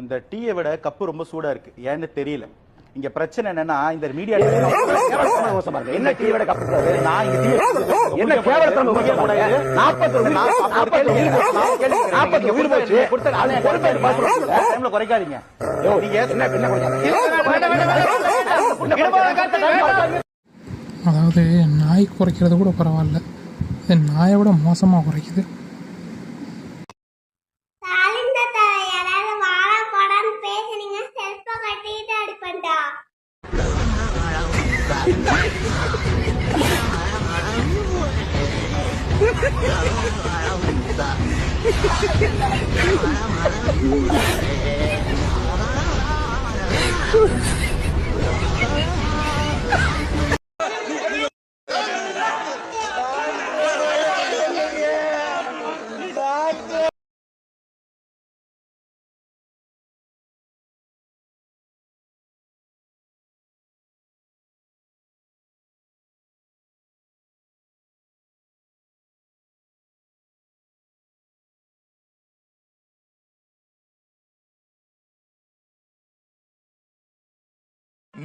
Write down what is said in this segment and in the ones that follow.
இந்த டீயை விட கப்பு ரொம்ப சூடா இருக்கு. ஏன்னு தெரியல. இங்க பிரச்சனை என்னன்னா இந்த மீடியா என்ன டீ விட கப்பு? நான் என்ன கேவலத்தனம் குடிக்க கூடாது. நாற்பது உயிர் போச்சு. கொடுத்த குறைக்காதீங்க. அதாவது நாய் குறைக்கிறது கூட பரவாயில்ல. இது நாயை விட மோசமாக குறைக்குது. Oh,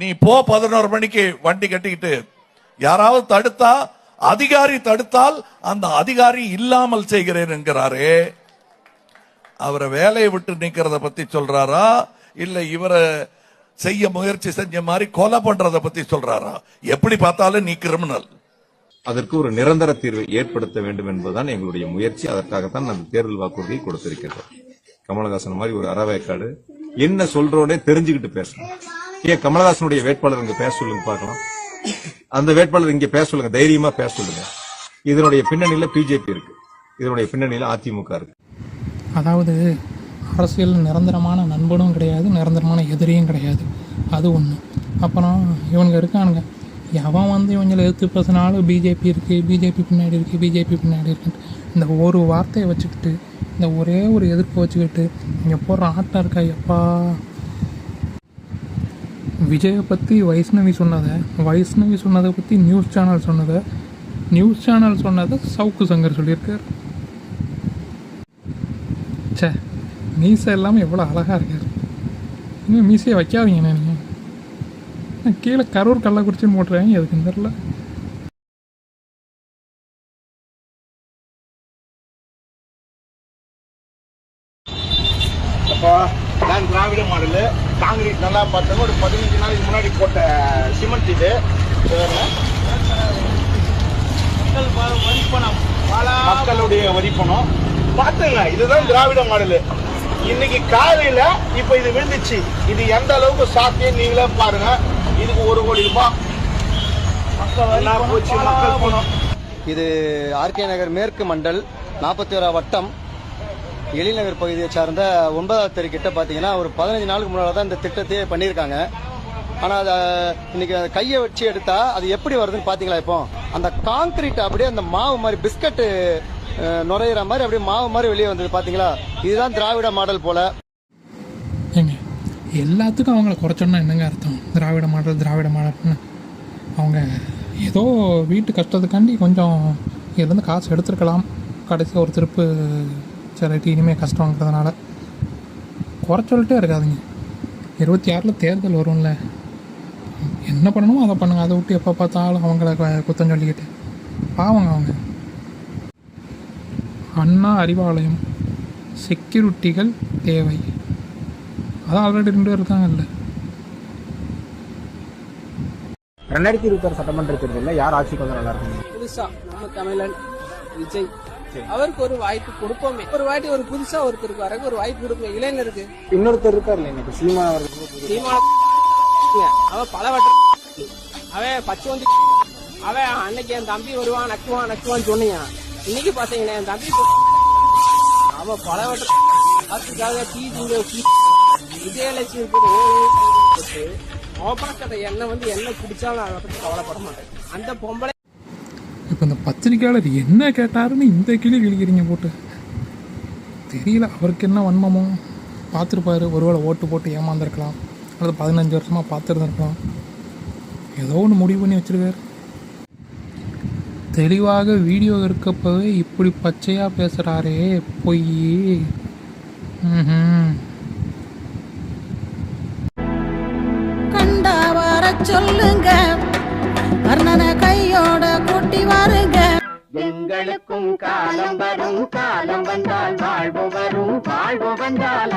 நீ போ பதினோரு மணிக்கு வண்டி கட்டிக்கிட்டு யாராவது தடுத்தா அதிகாரி தடுத்தால் அந்த அதிகாரி இல்லாமல் செய்கிறேன் என்கிறாரே. அவரை வேலையை விட்டு நிக்கிறத பத்தி சொல்றாரா? இல்ல இவரை செய்ய முயற்சி செஞ்ச மாதிரி கொலை பண்றத பத்தி சொல்றாரா? எப்படி பார்த்தாலும் நீ கிரிமினல் அதற்கு ஒரு நிரந்தர தீர்வை ஏற்படுத்த வேண்டும் என்பதுதான் எங்களுடைய முயற்சி. அதற்காகத்தான் நான் தேர்தல் வாக்குறுதியை கொடுத்திருக்கிறோம் கமலஹாசன் மாதிரி ஒரு அறவேக்காடு என்ன சொல்றோனே தெரிஞ்சுக்கிட்டு பேசணும். கே கமலஹாசனுடைய வேட்பாளர் இங்க பேச சொல்லுங்க பார்க்கலாம். அந்த வேட்பாளர் இங்க பேச சொல்லுங்க தைரியமா பேச சொல்லுங்க. இதனுடைய பின்னணியில பிஜேபி இருக்கு. இதனுடைய பின்னணியில அதிமுக இருக்கு. அதாவது அரசியல் நிரந்தரமான நண்பனும் கிடையாது நிரந்தரமான எதிரியும் கிடையாது. அது ஒன்று அப்புறம் இவனுங்க இருக்கானுங்க. எவன் வந்து இவங்களை எதிர்த்து பேசினாலும் பிஜேபி இருக்குது பிஜேபி பின்னாடி இருக்குது பிஜேபி பின்னாடி இருக்குன்ட்டு. இந்த ஒரு வார்த்தையை வச்சுக்கிட்டு இந்த ஒரே ஒரு எதிர்ப்பு வச்சுக்கிட்டு இங்கே போடுற ஆட்டம் இருக்கா எப்பா? விஜயை பற்றி வைஷ்ணவி சொன்னதை வைஷ்ணவி சொன்னதை பற்றி நியூஸ் சேனல் சொன்னதை நியூஸ் சேனல் சொன்னதை சவுக்கு சங்கர் சொல்லியிருக்கார். ச்சே மீசை இல்லாமல் எவ்வளோ அழகாக இருக்கார். இன்னும் மீசையை வைக்காதீங்கண்ணே நீங்கள் நான் கீழே கரூர் கள்ளக்குறிச்சின்னு போட்டுறேன் எதுக்குன்னு தெரில? அப்போ. நான் திராவிட மாடலு காங்கிரீட் நல்லா பார்த்தோம் ஒரு பதினஞ்சு நாளைக்கு முன்னாடி போட்ட சிமெண்ட் இது? மக்களுடைய வரிப்பணம். பார்த்துங்க இதுதான் திராவிட மாடலு இன்னைக்கு காலையில இப்ப இது விழுந்துச்சு. இது எந்த அளவுக்கு சாத்தியம் நீங்களே பாருங்க. இதுக்கு ஒரு கோடி ரூபாய். மக்கள் போச்சு மக்கள் பணம். இது ஆர்கே நகர் மேற்கு மண்டல் நாற்பத்தி ஓரா வட்டம் எழில்நகர் பகுதியை சார்ந்த ஒன்பதாவது தெரு கிட்ட பார்த்தீங்கன்னா ஒரு பதினஞ்சு நாளுக்கு முன்னால் தான் இந்த திட்டத்தையே பண்ணியிருக்காங்க. ஆனால் அதை இன்னைக்கு அதை கையை வச்சு எடுத்தா அது எப்படி வருதுன்னு பார்த்தீங்களா இப்போ? அந்த காங்கிரீட் அப்படியே அந்த மாவு மாதிரி பிஸ்கட்டு நுரையிற மாதிரி அப்படியே மாவு மாதிரி வெளியே வந்தது பார்த்தீங்களா இதுதான் திராவிட மாடல் போல. ஏங்க எல்லாத்துக்கும் அவங்கள குறைச்சோன்னா என்னங்க அர்த்தம்? திராவிட மாடல் திராவிட மாடல்னு. அவங்க ஏதோ வீட்டு கஷ்டத்துக்காண்டி கொஞ்சம் இதுலேருந்து காசு எடுத்துருக்கலாம். கடைசி ஒரு திருப்பு சரிட்டு இனிமேல் கஷ்டங்கிறதுனால குறை சொல்லிட்டே இருக்காதுங்க. இருபத்தி ஆறில் தேர்தல் வரும்ல. என்ன பண்ணணுமோ அதை பண்ணுங்க. அதை விட்டு எப்போ பார்த்தாலும் அவங்கள குத்தம் சொல்லிக்கிட்டு. பாவங்க அவங்க. அண்ணா அறிவாலயம். செக்யூரிட்டிகள் தேவை. அதான் ஆல்ரெடி ரெண்டு பேர் இருக்காங்கல்ல. ரெண்டாயிரத்தி இருபத்தி ஆறு சட்டமன்ற தேர்தலில் யார் ஆட்சிக்கு வந்தா நல்லா இருக்கும் புதுசா நம்ம தமிழன் விஜய். அவருக்கு ஒரு வாய்ப்பு கொடுப்போமே ஒரு வாட்டி ஒரு புதுசா ஒருத்தருக்கு வரக்கு ஒரு வாய்ப்பு கொடுப்போம் இளைஞருக்கு இன்னொருத்தர் இருக்காருல்ல இன்னைக்கு சீமா சீமான அவன் பல வட்ட அவன் பச்சை வந்து அவன் அன்னைக்கு என் தம்பி வருவான் நக்குவான் நக்குவான்னு சொன்னீங்க இன்னைக்கு பாத்தீங்கன்னா என் தம்பி அவன் பல வட்ட அதுக்காக டீ திங்க விஜயலட்சுமி போட்டு ஓப்பனக்கதை எண்ணெய் வந்து என்ன குடிச்சாலும் அதை பத்தி கவலைப்பட மாட்டேன் அந்த பொம்பளை இப்போ இந்த பத்திரிக்கையாளர் என்ன கேட்டாருன்னு இந்த கிளி கிழிக்கிறீங்க போட்டு. தெரியல அவருக்கு என்ன வன்மமோ. பார்த்துருப்பாரு ஒருவேளை ஓட்டு போட்டு ஏமாந்துருக்கலாம். அல்லது பதினஞ்சு வருஷமாக பார்த்துருந்துருக்கலாம். ஏதோ ஒன்று முடிவு பண்ணி வச்சுருக்காரு. தெளிவாக வீடியோ இருக்கப்பவே இப்படி பச்சையாக பேசுகிறாரே பொய். கண்டா சொல்லுங்க. கர்ணனை கையோட கூட்டி வாருங்க. எங்களுக்கும் காலம் வரும் காலம் வந்தால் வாழ்வு வரும் வாழ்வு வந்தால்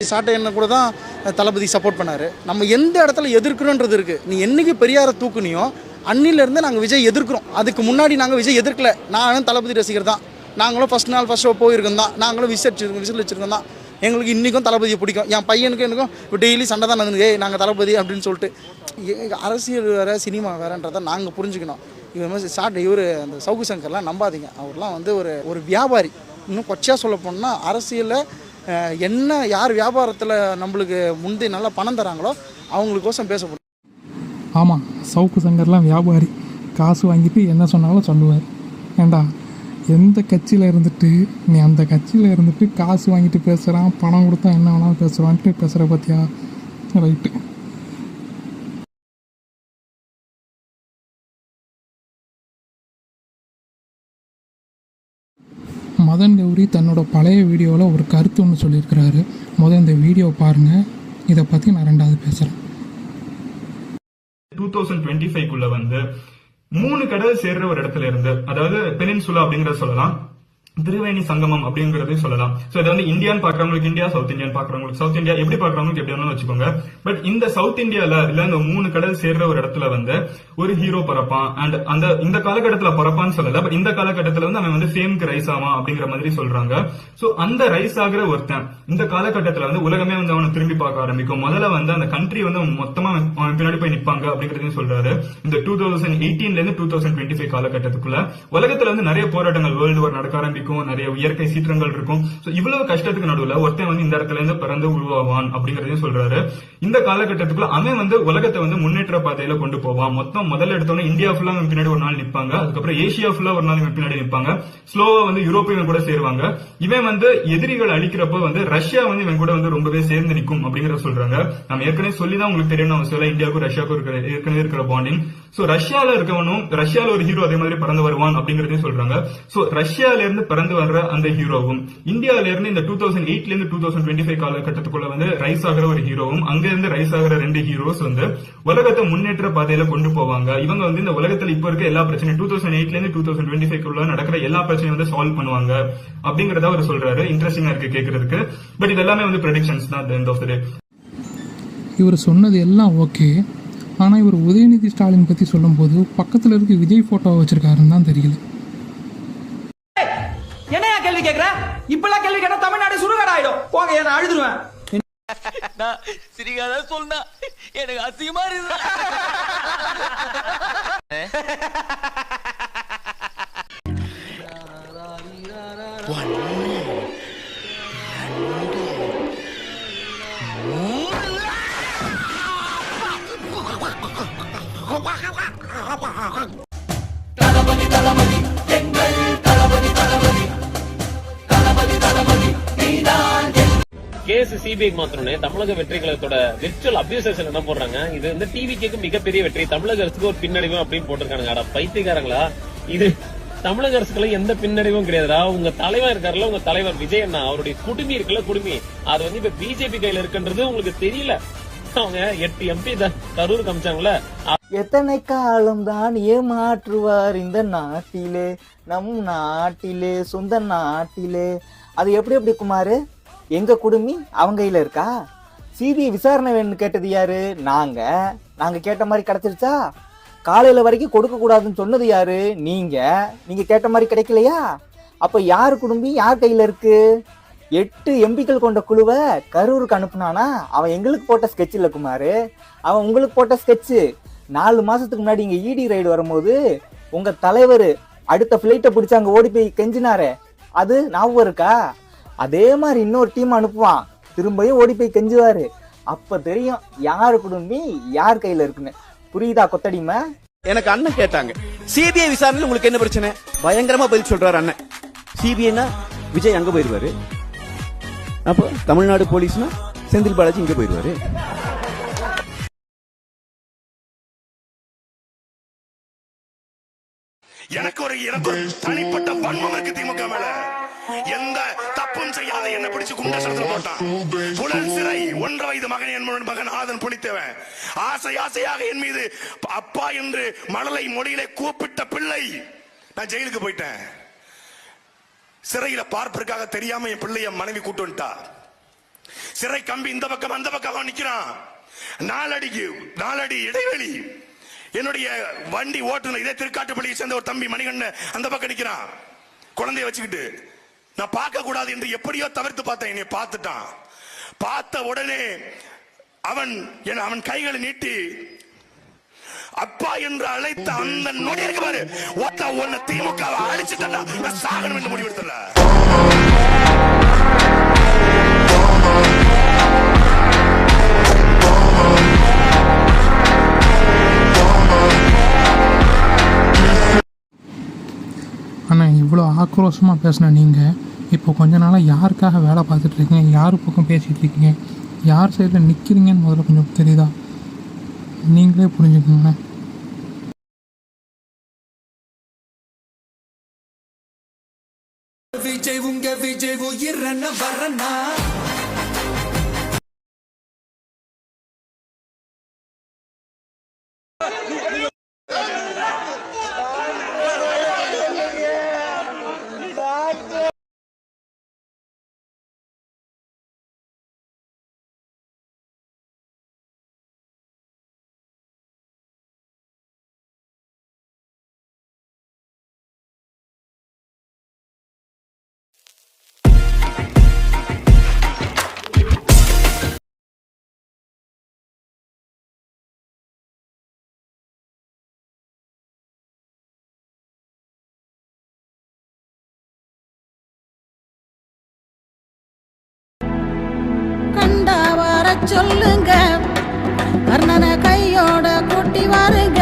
சாட்டை என்ன கூட தான் தளபதி சப்போர்ட் பண்ணாரு. நம்ம எந்த இடத்துல எதிர்க்கிறோன்றது இருக்கு. நீ என்னைக்கு பெரியாரை தூக்குனியோ அன்னிலேருந்து நாங்கள் விஜய் எதிர்க்கிறோம். அதுக்கு முன்னாடி நாங்கள் விஜய் எதிர்க்கல. நானும் தளபதி ரசிகர் தான். நாங்களும் ஃபர்ஸ்ட் நாள் ஃபஸ்ட் ஷோ போயிருக்கோம் தான். நாங்களும் விசாரிச்சிருக்கோம் விசில் வச்சிருக்கோம் தான். எங்களுக்கு இன்றைக்கும் தளபதியை பிடிக்கும். என் பையனுக்கும் எனக்கும் இப்போ டெய்லி சண்டை தான் நடந்தது. ஏய் நாங்கள் தளபதி அப்படின்னு சொல்லிட்டு. அரசியல் வேறு சினிமா வேறன்றதை நாங்கள் புரிஞ்சுக்கணும். இவர் மாதிரி சாட் இவர் அந்த சவுக்கு சங்கர்லாம் நம்பாதீங்க. அவர்லாம் வந்து ஒரு ஒரு வியாபாரி. இன்னும் கொச்சையாக சொல்ல போனால் அரசியலில் என்ன யார் வியாபாரத்தில் நம்மளுக்கு முந்தைய நல்லா பணம் தராங்களோ அவங்களுக்கோசம் பேசப்படும் ஆமாம் சவுக்கு சங்கர்லாம் வியாபாரி. காசு வாங்கிட்டு என்ன சொன்னாலும் சொல்லுவார். ஏண்டா எந்த கட்சியில் இருந்துட்டு நீ அந்த கட்சியில் இருந்துட்டு காசு வாங்கிட்டு பேசுகிறான் பணம் கொடுத்தா என்ன வேணாலும் பேசுவான்ட்டு பேசுகிற பார்த்தியா ரைட்டு மதன் கௌரி தன்னோட பழைய வீடியோவில் ஒரு கருத்து ஒன்று சொல்லியிருக்கிறாரு. முதல் இந்த வீடியோ பாருங்கள் இதை பற்றி நான் ரெண்டாவது பேசுகிறேன் டூ தௌசண்ட் டுவெண்ட்டி ஃபைவ்க்குள்ள வந்து மூணு கடல் சேர்ற ஒரு இடத்துல இருந்து அதாவது பெனின்சுலா அப்படிங்கறத சொல்லலாம். திருவேணி சங்கமம் அப்படிங்கறதையும் சொல்லலாம். சோ இது வந்து இந்தியான்னு பாக்குறவங்களுக்கு இந்தியா சவுத் இந்தியான்னு பாக்குறவங்களுக்கு சவுத் இந்தியா எப்படி பாக்குறவங்களுக்கு எப்படி வேணாலும் வச்சுக்கோங்க. பட் இந்த சவுத் இந்தியால இல்ல இந்த மூணு கடல் சேர்ற ஒரு இடத்துல வந்து ஒரு ஹீரோ பிறப்பான். அண்ட் அந்த இந்த காலகட்டத்துல பிறப்பான்னு சொல்லல. பட் இந்த காலகட்டத்துல வந்து அவன் வந்து ஃபேம்க்கு ரைஸ் ஆவான் அப்படிங்கிற மாதிரி சொல்றாங்க. சோ அந்த ரைஸ் ஆகுற ஒருத்தன் இந்த காலகட்டத்துல வந்து உலகமே வந்து அவனை திரும்பி பார்க்க ஆரம்பிக்கும். முதல்ல வந்து அந்த கண்ட்ரி வந்து அவன் மொத்தமா அவன் அவன் பின்னாடி போய் நிப்பாங்க அப்படிங்கறதையும் சொல்றாரு. இந்த டூ தௌசண்ட் எயிட்டீன்ல இருந்து டூ தௌசண்ட் டுவெண்ட்டி ஃபைவ் காலகட்டத்துக்குள்ள உலகத்துல வந்து நிறைய போராட்டங்கள் வேர்ல்டு வார் நடக்க ஆரம்பிக்கும். இருக்கும் நிறைய இயற்கை சீற்றங்கள் இருக்கும். சோ இவ்வளவு கஷ்டத்துக்கு நடுவுல ஒருத்தன் வந்து இந்த இடத்துல இருந்து பிறந்து உருவாவான் அப்படிங்கறதையும் சொல்றாரு. இந்த காலகட்டத்துக்குள்ள அவன் வந்து உலகத்தை வந்து முன்னேற்ற பாதையில கொண்டு போவான். மொத்தம் முதல்ல எடுத்தோன்னே இந்தியா ஃபுல்லா பின்னாடி ஒரு நாள் நிப்பாங்க. அதுக்கப்புறம் ஏசியா ஃபுல்லா ஒரு நாள் பின்னாடி நிப்பாங்க. ஸ்லோவா வந்து யூரோப்பியன் கூட சேருவாங்க. இவன் வந்து எதிரிகள் அழிக்கிறப்போ வந்து ரஷ்யா வந்து இவன் கூட வந்து ரொம்பவே சேர்ந்து நிற்கும் அப்படிங்கறத சொல்றாங்க. நம்ம ஏற்கனவே சொல்லிதான் உங்களுக்கு தெரியணும் அவசியம் சொல்ல இந்தியாவுக்கும் ரஷ்யாவுக்கும் இருக்கிற ஏற்கனவே இருக்கிற பாண்டிங் சோ ரஷ்யால இருக்கவனும் ரஷ்யால ஒரு ஹீரோ அதே மாதிரி பறந்து வருவான் அப்படிங்கறதையும் சொல்றாங்க. சோ ரஷ்யால இருந்து பிறந்து வர்ற அந்த ஹீரோவும். இந்தியால இருந்து இந்த டூ தௌசண்ட் எயிட்ல இருந்து டூ தௌசண்ட் டுவெண்ட்டி ஃபைவ் காலகட்டத்துக்குள்ள வந்து ரைஸ் ஆகிற ஒரு ஹீரோவும் அங்க இருந்து ரைஸ் ஆகிற ரெண்டு ஹீரோஸ் வந்து உலகத்தை முன்னேற்ற பாதையில கொண்டு போவாங்க. இவங்க வந்து இந்த உலகத்துல இப்ப இருக்க எல்லா பிரச்சனையும் டூ தௌசண்ட் எயிட்ல இருந்து டூ தௌசண்ட் டுவெண்ட்டி ஃபைவ் நடக்கிற எல்லா பிரச்சனையும் வந்து சால்வ் பண்ணுவாங்க. அப்படிங்கறத அவர் சொல்றாரு. இன்ட்ரெஸ்டிங்கா இருக்கு கேக்குறதுக்கு. பட் இது எல்லாமே வந்து ப்ரெடிக்ஷன்ஸ் தான் எண்ட் ஆஃப் த டே இவர் சொன்னது எல்லாம் ஓகே ஆனால் இவர் உதயநிதி ஸ்டாலின் பற்றி சொல்லும்போது பக்கத்தில் இருக்க விஜய் ஃபோட்டோவை வச்சுருக்காருன்னு தான் தெரியல. கேள்வி கேக்குற? இப்பெல்லாம் கேள்வி கேட்டா தமிழ்நாடு சுடுகாடு ஆயிடும் போங்க நான் அழுதுருவேன். சிரிக்காத சொன்னா எனக்கு அசிங்கமா இருக்கு கேஸ் சிபிஐ தமிழக வெற்றி கழகத்தோட விர்ச்சுவல் அபியூசேஷன் என்ன போடுறாங்க? இது வந்து டிவி கேக்கு மிகப்பெரிய வெற்றி. தமிழக அரசுக்கு ஒரு பின்னடைவு அப்படின்னு போட்டிருக்காங்க அட பைத்தியக்காரங்களா? இது தமிழக அரசுக்குள்ள எந்த பின்னடைவும் கிடையாதுடா. உங்க தலைவர் இருக்காருல்ல உங்க தலைவர் விஜய் அண்ணா அவருடைய குடுமி இருக்குல்ல குடுமி. அது வந்து இப்ப பிஜேபி கையில இருக்குன்றது உங்களுக்கு தெரியல. அவங்க எட்டு எம்பி கரூர் காமிச்சாங்கல்ல. எத்தனை காலம் தான் ஏமாற்றுவார் இந்த நாட்டிலே? நம் நாட்டிலே சொந்த நாட்டிலே. அது எப்படி எப்படி குமாரு? எங்க குடுமி? அவங்க கையில இருக்கா? சிபிஐ விசாரணை வேணும்னு கேட்டது யாரு? நாங்க. நாங்க கேட்ட மாதிரி கிடைச்சிருச்சா? காலையில வரைக்கும் கொடுக்க கூடாதுன்னு சொன்னது யாரு? நீங்க. நீங்க கேட்ட மாதிரி கிடைக்கலையா? அப்ப யார் குடும்பி யார் கையில இருக்கு? எட்டு எம்பிக்கள் கொண்ட குழுவை கரூருக்கு அனுப்புனானா? அவன் எங்களுக்கு போட்ட ஸ்கெட்ச் இல்ல குமாரு. அவன் உங்களுக்கு போட்ட ஸ்கெட்சு நாலு மாசத்துக்கு முன்னாடி இங்க இடி ரைடு வரும்போது உங்க தலைவர் அடுத்த பிளைட்டை பிடிச்சாங்க ஓடி போய் கெஞ்சினாரே. அது ஞாபகம் இருக்கா? அதே மாதிரி இன்னொரு டீம் அனுப்புவான். திரும்பவும் ஓடி போய் கெஞ்சுவாரு. அப்ப தெரியும் யார் குடும்பி யார் கையில இருக்குன்னு. புரியுதா கொத்தடிமை எனக்கு அண்ணன் கேட்டாங்க. சிபிஐ விசாரணையில் உங்களுக்கு என்ன பிரச்சனை? பயங்கரமா பதில் சொல்றாரு அண்ணன். சிபிஐனா விஜய் அங்க போயிருவாரு. அப்போ தமிழ்நாடு போலீஸ்னா செந்தில் பாலாஜி இங்க போயிருவாரு. எனக்கு ஒரு எனக்கு தனிப்பட்ட பன்மம் திமுக மேல. எந்த தப்பும் செய்யாத என்ன பிடிச்சு குண்டசனத்துல போட்டான். புலன் சிறை ஒன்றரை வயது மகன் என் மகன் ஆதன் புனித்தவன் ஆசை ஆசையாக என் மீது அப்பா என்று மணலை மொழியிலே கூப்பிட்ட பிள்ளை நான் ஜெயிலுக்கு போயிட்டேன். சிறையில பார்ப்பதற்காக தெரியாம என் பிள்ளைய மனைவி கூட்டு வந்துட்டா. சிறை கம்பி இந்த பக்கம் அந்த பக்கம் நிக்கிறான். நாலடிக்கு நாலடி இடைவெளி. என்னுடைய வண்டி ஓட்டுநர் இதே திருக்காட்டுப்பள்ளியை சேர்ந்த ஒரு தம்பி மணிகண்டன் அந்த பக்கம் நிக்கிறான். குழந்தைய வச்சுக்கிட்டு நான் பார்க்க கூடாது என்று எப்படியோ தவிர்த்து பார்த்தேன் என்னை பார்த்துட்டான். பார்த்த உடனே அவன் என் அவன் கைகளை நீட்டி அப்பா என்று அழைத்த அந்த நொடி இருக்கு பாரு ஒத்த உன்னை திமுக அழிச்சுட்டா நான் சாகணும் என்று முடிவெடுத்தல இவ்வளோ ஆக்ரோஷமாக பேசின நீங்கள் இப்போ கொஞ்ச நாளாக யாருக்காக வேலை பார்த்துட்டு இருக்கீங்க? யார் பக்கம் பேசிகிட்டு இருக்கீங்க? யார் சைடில் நிற்கிறீங்கன்னு முதல்ல கொஞ்சம் தெரியுதா? நீங்களே புரிஞ்சுக்கோங்களேன் விஜய் உங்க விஜய் உயிரன வரனா சொல்லுங்க. கர்ணனை கையோட கூட்டி வாருங்க.